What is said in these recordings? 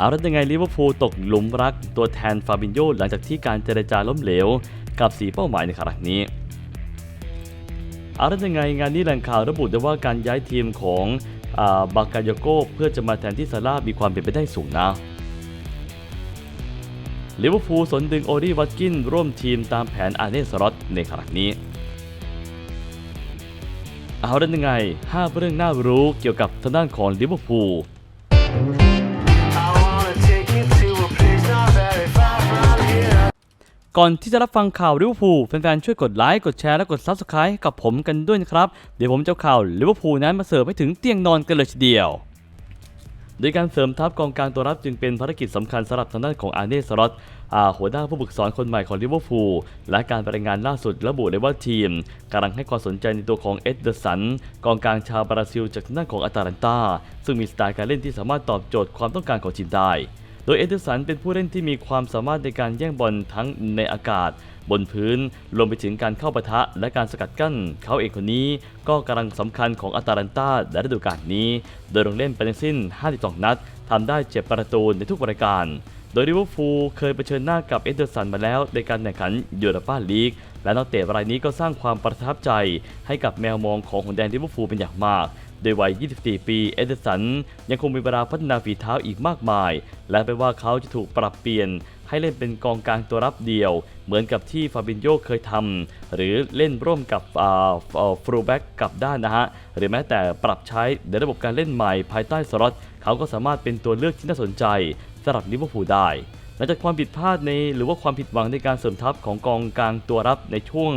เอาแล้วยังไงลิเวอร์พูลตกหลุมรักตัวแทนฟาบินโยหลังจากที่การเจรจาล้มเหลว กับสีเป้าหมายในครั้งนี้เอาแล้วยังไงงานนี้แหล่งข่าวระบุได้ว่าการย้ายทีมของอาบากายโกเพื่อจะมาแทนที่ซาร่ามีความเป็นไปได้สูงนะลิเวอร์พูลสนดึงโอรีวัตกินร่วมทีมตามแผนอาร์เนสล็อตในครั้งนี้ เอาล้วยังไง 5 เรื่องน่ารู้เกี่ยวกับทางด้านของลิเวอร์พูล ก่อนที่จะรับฟังข่าวลิเวอร์พูลแฟนๆช่วยกดไลค์กดแชร์และกด Subscribe กับผมกันด้วยนะครับ เดี๋ยวผมจะข่าวลิเวอร์พูลนั้นมาเสิร์ฟให้ถึงเตียงนอนกันเลยทีเดียวโดยการเสริมทัพกองกลางตัวรับจึงเป็นภารกิจสำคัญสำหรับทางด้านของอาร์เนสล็อตอาหัวหน้าผู้ฝึกสอนคนใหม่ของลิเวอร์พูลและการรายงานล่าสุดระบุเลยว่าทีมกำลังให้ความสนใจในตัวของเอ็ดเดอร์สันกองกลางชาวบราซิลจากทางด้านของอาตาลันตาซึ่งมีสไตล์การเล่นที่สามารถตอบโจทย์ความต้องการของทีมได้ โดยเอเดอร์สันเป็นผู้เล่นที่มีความสามารถในการแย่งบอลทั้งในอากาศ บนพื้นรวมไปถึงการเข้าปะทะและการสกัดกั้น เขาเองคนนี้ก็กำลังสำคัญของอาตาลันตาในฤดูกาลนี้ โดยลงเล่นไปทั้งสิ้น 52 นัดทำได้7ประตูในทุกรายการโดยลิเวอร์พูลเคยเผชิญหน้ากับเอเดอร์สันมาแล้วในการแข่งขันยูโรปาลีก และนักเตะรายนี้ก็สร้างความประทับใจให้กับแมวมองของหงแดงลิเวอร์พูลเป็นอย่างมาก โดยวัย 24 ปี เอเดสันยังคงมีเวลาพัฒนาฝีเท้าอีกมากมาย และไม่ว่าเขาจะถูกปรับเปลี่ยนให้เล่นเป็นกองกลางตัวรับเดียว เหมือนกับที่ฟาบินโยเคยทำหรือเล่นร่วมกับฟรูแบ็กกับด้านนะฮะ หรือแม้แต่ปรับใช้ในระบบการเล่นใหม่ภายใต้สล็อตเขาก็สามารถเป็นตัวเลือกที่น่าสนใจสำหรับลิเวอร์พูลได้หลังจากความผิดพลาดในหรือว่าความผิดหวังในการเสริมทัพของกองกลางตัวรับในช่วง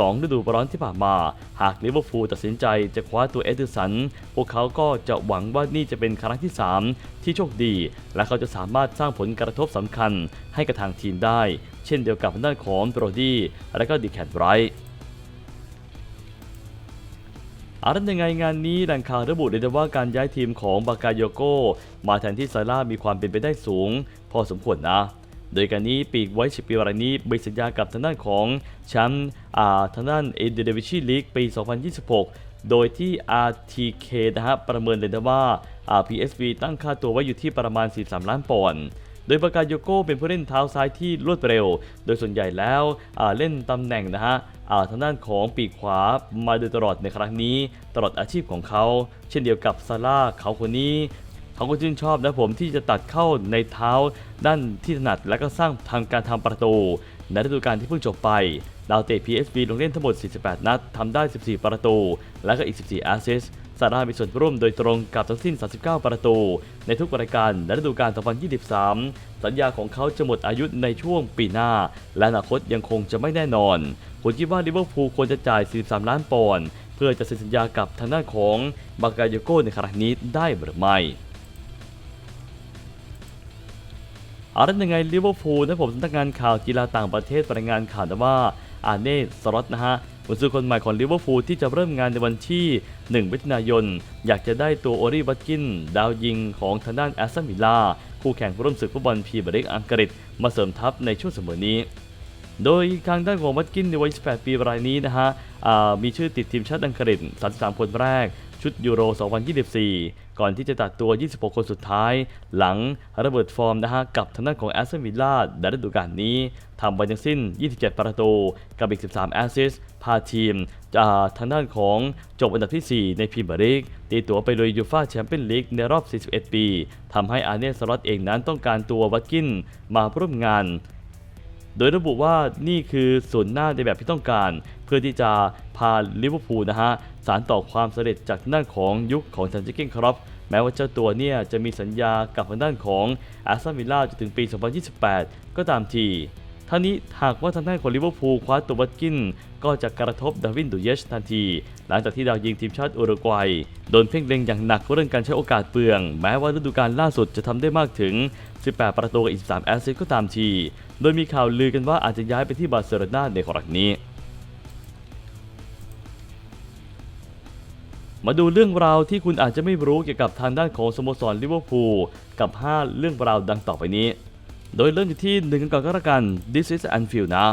2 ฤดูร้อนที่ผ่านมา หากลิเวอร์พูลตัดสินใจจะคว้าตัวเอเดอร์สัน พวกเขาก็จะหวังว่านี่จะเป็นครั้งที่ 3 ที่โชคดี และเขาจะสามารถสร้างผลกระทบสำคัญให้กับทางทีมได้ เช่นเดียวกับด้านของโบรดี้และก็ดีแคนไรท์อารันยังไงงานนี้แหล่งข่าวระบุเลยว่าการย้ายทีมของบากาโยโกมาแทนที่ซาร่ามีความเป็นไปได้สูง พอสมควรนะ โดยการนี้ปีกไว้ชิปีรายนี้มีสัญญากับทางด้านของแชมป์ทางด้านเอเดเวิชีลีกปี 2026 โดยที่ RTK นะฮะประเมินเลยนะว่าอ่า PSV ตั้งค่าตัวไว้อยู่ที่ประมาณ 43 ล้านปอนด์โดยบากาโยโกเป็นผู้เล่นเท้าซ้ายที่รวดเร็ว โดยส่วนใหญ่แล้วเล่นตำแหน่งนะฮะทางด้านของปีกขวามาโดยตลอดในครั้งนี้ ตลอดอาชีพของเขา เช่นเดียวกับซาร่าเขาคนนี้ เขาก็ชื่นชอบนะผมที่จะตัดเข้าในเท้าด้านที่ถนัดและก็สร้างทางการทำประตู ในฤดูกาลที่เพิ่งจบไป ดาวเตะ PSV ลงเล่นทั้งหมด 48 นัดทำได้ 14 ประตู และก็อีก 14 แอสซิสต์ซาร่ามีส่วนร่วมโดยตรงกับทั้งสิ้น 39 ประตู ในทุกรายการในฤดูกาล 2023 สัญญาของเขาจะหมดอายุในช่วงปีหน้า และอนาคตยังคงจะไม่แน่นอน คุณคิดว่าลิเวอร์พูลควรจะจ่าย 43 ล้านปอนด์เพื่อจะเซ็นสัญญากับทางด้านของบากาโยโกในครั้งนี้ได้หรือไม่ อาละยังไงลิเวอร์พูลนะผมสำนักงานข่าวกีฬาต่างประเทศรายงานข่าวนะว่าอาเน่สล็อตนะฮะผู้ซื้อคนใหม่ของลิเวอร์พูลที่จะเริ่มงานในวันที่ 1 มิถุนายน อยากจะได้ตัวโอรีวัตกิน ดาวยิงของทางด้านแอสตันวิลล่าคู่แข่งร่วมศึกฟุตบอลพรีเมียร์ลีกอังกฤษ มาเสริมทัพในช่วงเสมอนี้ โดยทางด้านของวัตกินในวัย 18 ปีรายนี้นะฮะมีชื่อติดทีมชาติอังกฤษ 33 คนแรก ชุดยูโร 2024 ก่อนที่จะตัดตัว 26 คนสุดท้าย หลังระเบิดฟอร์มนะฮะกับทางด้านของแอสตันวิลล่าในฤดูกาลนี้ทำไปทั้งสิ้น 27 ประตู กับอีก 13 แอสซิสพาทีมอ่าทางด้านของจบอันดับที่ 4 ในพรีเมียร์ลีกตีตัวไปลุยยูฟ่าแชมเปี้ยนลีกในรอบ 41 ปีทำให้อาร์เนสล็อตเองนั้นต้องการตัววัตกินมาร่วมงาน โดยระบุว่านี่คือส่วนหน้าในแบบที่ต้องการ เพื่อที่จะพาลิเวอร์พูลนะฮะสารต่อความสำเร็จจากด้านของยุคของซันจิเก้นครับแม้ว่าเจ้าตัวเนี่ยจะมีสัญญากับทางด้านของแอสตันวิลล่าจนถึงปี 2028 ก็ตามที ทั้งนี้หากว่าทางด้านของลิเวอร์พูลคว้าตัววัตกิน ก็จะกระทบดาวินดูเยชทันที หลังจากที่ดาวยิงทีมชาติอุรุกวัยโดนเพ่งเล็งอย่างหนักเรื่องการใช้โอกาสเปลือง แม้ว่าฤดูกาลล่าสุดจะทำได้มากถึง 18 ประตูกับ23แอสซิสต์ก็ตามที โดยมีข่าวลือกันว่าอาจจะย้ายไปที่บาร์เซโลนาในครั้งนี้มาดูเรื่องราวที่คุณอาจจะไม่รู้เกี่ยวกับทางด้านของสโมสรลิเวอร์พูลกับ 5 เรื่องราวดังต่อไปนี้ โดยเริ่มจากที่หนึ่งกันก่อนก็แล้วกัน This is Anfield นะ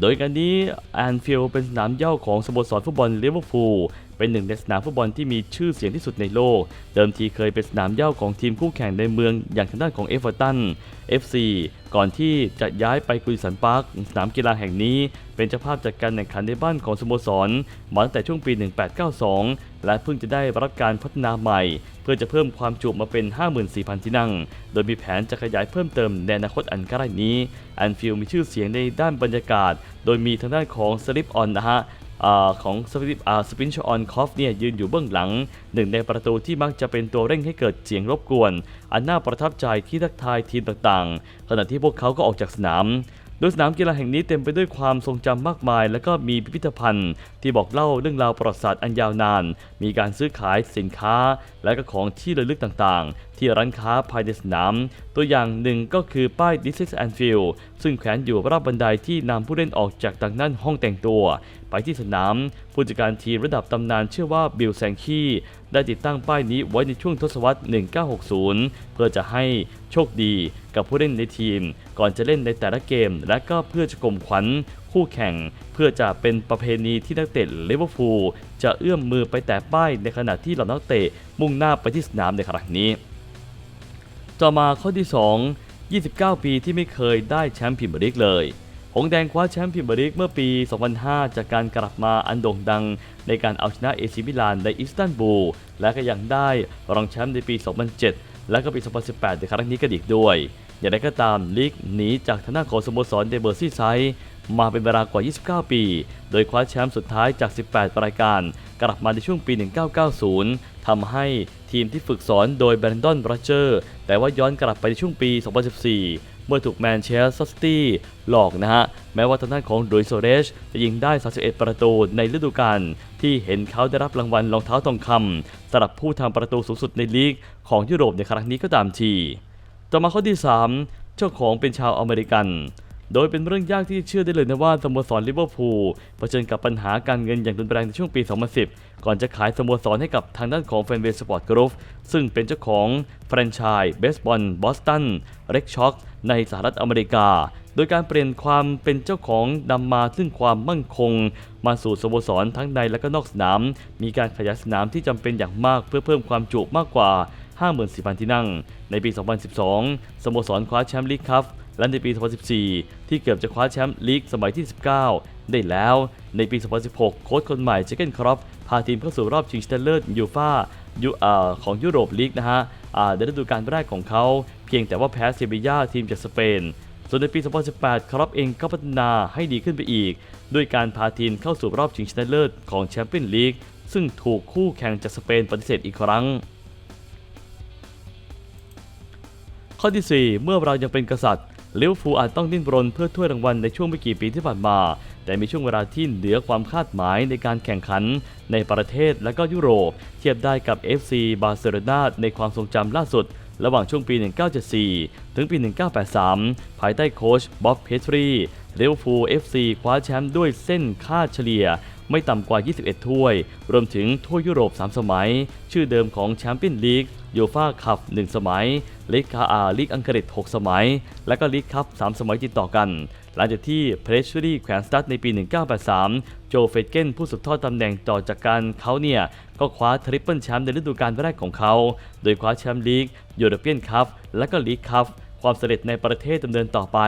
โดยการนี้แอนฟิลเป็นสนามเย่าของสโมสรฟุตบอลลิเวอร์พูลเป็นหนึ่งในสนามฟุตบอลที่มีชื่อเสียงที่สุดในโลก เดิมทีเคยเป็นสนามเย้าของทีมคู่แข่งในเมืองอย่างทางด้านของเอเวอร์ตัน FC ก่อนที่จะย้ายไปกุยสันพาร์คสนามกีฬาแห่งนี้ เป็นเจ้าภาพจัดการแข่งขันในบ้านของสโมสรมาตั้งแต่ช่วงปี 1892 และเพิ่งจะได้รับการพัฒนาใหม่ เพื่อจะเพิ่มความจุมาเป็น 54,000 ที่นั่ง โดยมีแผนจะขยายเพิ่มเติมในอนาคตอันใกล้นี้แอนฟิลมีชื่อเสียงในด้านบรรยากาศ โดยมีทางด้านของสลิปออนนะฮะ ของสปิสปินชออนคอฟเนี่ยยืนอยู่เบื้องหลัง หนึ่งในประตูที่มักจะเป็นตัวเร่งให้เกิดเสียงรบกวน อันน่าประทับใจที่ทักทายทีมต่างๆ ขณะที่พวกเขาก็ออกจากสนามโดยสนามกีฬาแห่งนี้เต็มไปด้วยความทรงจำมากมาย และก็มีพิพิธภัณฑ์ ที่บอกเล่าเรื่องราวประวัติศาสตร์อันยาวนาน มีการซื้อขายสินค้า และก็ของที่ระลึกต่างๆ ที่ร้านค้าภายในสนาม ตัวอย่างหนึ่งก็คือป้าย This is Anfield ซึ่งแขวนอยู่รอบบันไดที่นำผู้เล่นออกจากดังนั้นห้องแต่งตัว ไปที่สนาม ผู้จัดการทีมระดับตำนานเชื่อว่าบิลแซงคีได้ติดตั้งป้ายนี้ไว้ในช่วงทศวรรษ 1960 เพื่อจะให้โชคดีกับผู้เล่นในทีม ก่อนจะเล่นในแต่ละเกม และก็เพื่อจะข่มขวัญคู่แข่ง เพื่อจะเป็นประเพณีที่นักเตะลิเวอร์พูลจะเอื้อมมือไปแตะป้ายในขณะที่เหล่านักเตะมุ่งหน้าไปที่สนามในครั้งนี้ ต่อมาข้อที่ 2 29 ปีที่ไม่เคยได้แชมป์พรีเมียร์ลีกเลย หงแดงคว้าแชมป์พรีเมียร์ลีกเมื่อปี 2005 จากการกลับมาอันโด่งดัง ในการเอาชนะเอซิมิลานในอิสตันบูล และก็ยังได้รองแชมป์ในปี 2007 และก็ปี 2018 ในครั้งนี้กันอีกด้วย อย่างไรก็ตามลีกหนีจากทางด้านของสโมสรเดเบอร์ซี่ไซมาเป็นเวลากว่า 29 ปี โดยคว้าแชมป์สุดท้ายจาก 18 รายการ กลับมาในช่วงปี 1990 ทำให้ทีมที่ฝึกสอนโดยแบรนดอนโรเจอร์ แต่ว่าย้อนกลับไปในช่วงปี 2014 เมื่อถูกแมนเชสเตอร์ซิตี้หลอกนะฮะ แม้ว่าทางด้านของดุยโซเรชจะยิงได้ 31 ประตูในฤดูกาลที่เห็นเขาได้รับรางวัลรองเท้าทองคำสำหรับผู้ทำประตูสูงสุดในลีกของยุโรปในครั้งนี้ก็ตามที ต่อมาข้อที่ 3 เจ้าของเป็นชาวอเมริกัน โดยเป็นเรื่องยากที่เชื่อได้เลยนะว่าสโมสรลิเวอร์พูลเผชิญกับปัญหาการเงินอย่างรุนแรงในช่วงปี 2010 ก่อนจะขายสโมสรให้กับทางด้านของแฟนเวสปอร์ตกรุ๊ปซึ่งเป็นเจ้าของแฟรนไชส์เบสบอลบอสตันเร็กช็อกในสหรัฐอเมริกา โดยการเปลี่ยนความเป็นเจ้าของนำมาซึ่งความมั่นคง มาสู่สโมสรทั้งในและก็นอกสนาม มีการขยายสนามที่จำเป็นอย่างมากเพื่อเพิ่มความจุมากกว่า 54,000 ที่นั่ง ในปี 2012 สโมสรคว้าแชมป์ลีกคัพ และในปี 2014 ที่เกือบจะคว้าแชมป์ลีกสมัยที่ 19 ได้แล้ว ในปี 2016 โค้ชคนใหม่เจเกนครอปพาทีมเข้าสู่รอบชิงชนะเลิศยูฟ่ายูอาของยุโรปลีกนะฮะอ่าในฤดูกาลแรกของเขา เพียงแต่ว่าแพ้เซบีย่าทีมจากสเปน ส่วนในปี 2018 ครอปเองก็พัฒนาให้ดีขึ้นไปอีก ด้วยการพาทีมเข้าสู่รอบชิงชนะเลิศของแชมเปี้ยนลีกซึ่งถูกคู่แข่งจากสเปนปฏิเสธอีกครั้งข้อที่ 4 เมื่อเรายังเป็นกษัตริย์ ลิเวอร์พูลอาจต้องดิ้นรนเพื่อถ้วยรางวัลในช่วงไม่กี่ปีที่ผ่านมา แต่มีช่วงเวลาที่เหนือความคาดหมายในการแข่งขันในประเทศและก็ยุโรป เทียบได้กับ FC บาร์เซโลนาในความทรงจำล่าสุด ระหว่างช่วงปี 1974 ถึงปี 1983 ภายใต้โค้ชบ๊อบเพทรีลิวอร์พูล FC คว้าแชมป์ด้วยเส้นค่าเฉลี่ย ไม่ต่ำกว่า 21 ถ้วย รวมถึงถ้วยยุโรป 3 สมัย ชื่อเดิมของแชมเปี้ยนลีกโยฟาคัพ1สมัยลีกคาอาลีกอังกฤษ 6 สมัย และก็ลีกคัพ3 สมัยติดต่อกัน หลังจากที่เพรสชรีแขวนสตัดในปี 1983 โจเฟตเกนผู้สืบทอดตำแหน่งต่อจากการเขาเนี่ย ก็คว้าทริปเปิลแชมป์ในฤดูกาลแรกของเขา โดยคว้าแชมป์ลีกยูโรเปียนคัพและก็ลีกคัพ ความสำเร็จในประเทศดำเนินต่อไป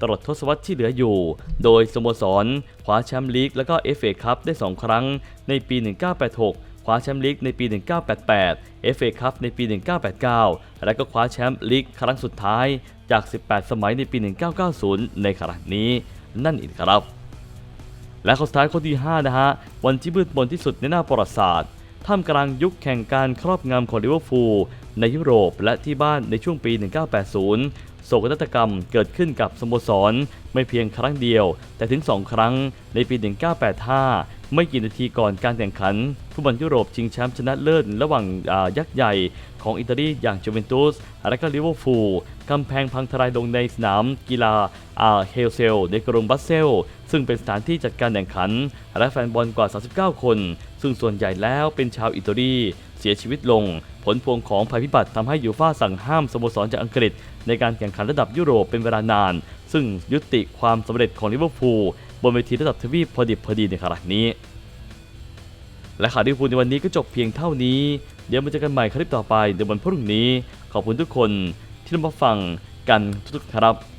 ตลอดทศวรรษที่เหลืออยู่ โดยสโมสรคว้าแชมป์ลีกและก็ FA คัพได้ 2 ครั้งในปี 1986 คว้าแชมป์ลีกในปี 1988 FA คัพในปี 1989 และก็คว้าแชมป์ลีกครั้งสุดท้ายจาก 18 สมัยในปี 1990 ในครั้งนี้นั่นเองครับ และข้อสุดท้ายข้อที่ 5 นะฮะ วันที่มืดมนที่สุดในหน้าประวัติศาสตร์ ท่ามกลางยุคแข่งการครอบงำของลิเวอร์พูลในยุโรปและที่บ้านในช่วงปี 1980 โศกนาฏกรรมเกิดขึ้นกับสโมสร ไม่เพียงครั้งเดียว แต่ถึง 2 ครั้งในปี 1985 ไม่กี่นาทีก่อนการแข่งขันฟุตบอลยุโรปชิงแชมป์ชนะเลิศระหว่างายักษ์ใหญ่ของอิตาลีอย่างจูเวนตุสและก็ลิเวอร์พูลกำแพงพังทลายลงในสนามกีฬาอาเฮลเซลในกรุงบัสเซล ซึ่งเป็นสถานที่จัดการแข่งขัน และแฟนบอลกว่า 39 คน ซึ่งส่วนใหญ่แล้วเป็นชาวอิตาลีเสียชีวิตลง ผลพวงของภัยพิบัติทำให้ยูฟ่าสั่งห้ามสโมสรจากอังกฤษ ในการแข่งขันระดับยุโรปเป็นเวลานาน ซึ่งยุติความสำเร็จของลิเวอร์พูลบนเวทีระดับทวีปพอดิบพอดีในขณะนี้ และข่าวลิเวอร์พูลในวันนี้ก็จบเพียงเท่านี้ เดี๋ยวมาเจอกันใหม่คลิปต่อไปในวันพรุ่งนี้ ขอบคุณทุกคนที่รับฟังกันทุกๆครับ